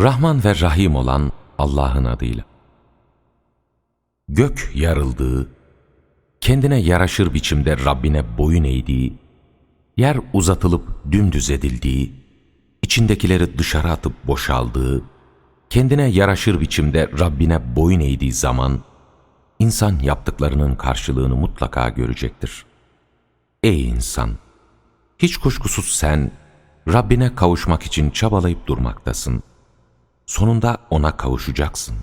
Rahman ve Rahim olan Allah'ın adıyla. Gök yarıldığı, kendine yaraşır biçimde Rabbine boyun eğdiği, yer uzatılıp dümdüz edildiği, içindekileri dışarı atıp boşaldığı, kendine yaraşır biçimde Rabbine boyun eğdiği zaman, insan yaptıklarının karşılığını mutlaka görecektir. Ey insan! Hiç kuşkusuz sen, Rabbine kavuşmak için çabalayıp durmaktasın. Sonunda ona kavuşacaksın.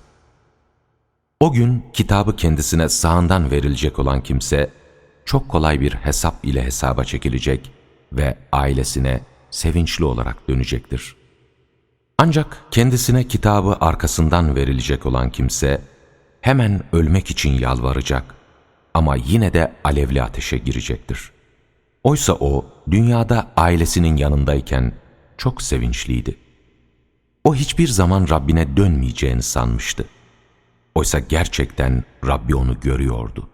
O gün kitabı kendisine sağından verilecek olan kimse, çok kolay bir hesap ile hesaba çekilecek ve ailesine sevinçli olarak dönecektir. Ancak kendisine kitabı arkasından verilecek olan kimse, hemen ölmek için yalvaracak ama yine de alevli ateşe girecektir. Oysa o, dünyada ailesinin yanındayken çok sevinçliydi. O hiçbir zaman Rabbine dönmeyeceğini sanmıştı. Oysa gerçekten Rabbi onu görüyordu.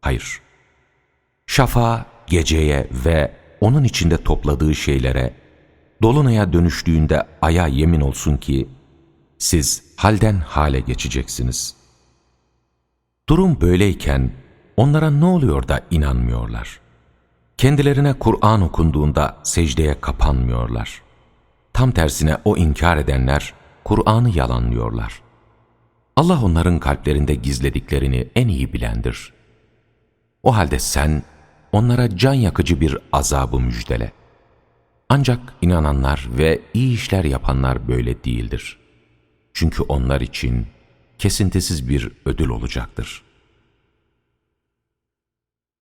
Hayır. Şafağa, geceye ve onun içinde topladığı şeylere, dolunaya dönüştüğünde aya yemin olsun ki, siz halden hale geçeceksiniz. Durum böyleyken onlara ne oluyor da inanmıyorlar? Kendilerine Kur'an okunduğunda secdeye kapanmıyorlar. Tam tersine o inkar edenler Kur'an'ı yalanlıyorlar. Allah onların kalplerinde gizlediklerini en iyi bilendir. O halde sen onlara can yakıcı bir azabı müjdele. Ancak inananlar ve iyi işler yapanlar böyle değildir. Çünkü onlar için kesintisiz bir ödül olacaktır.''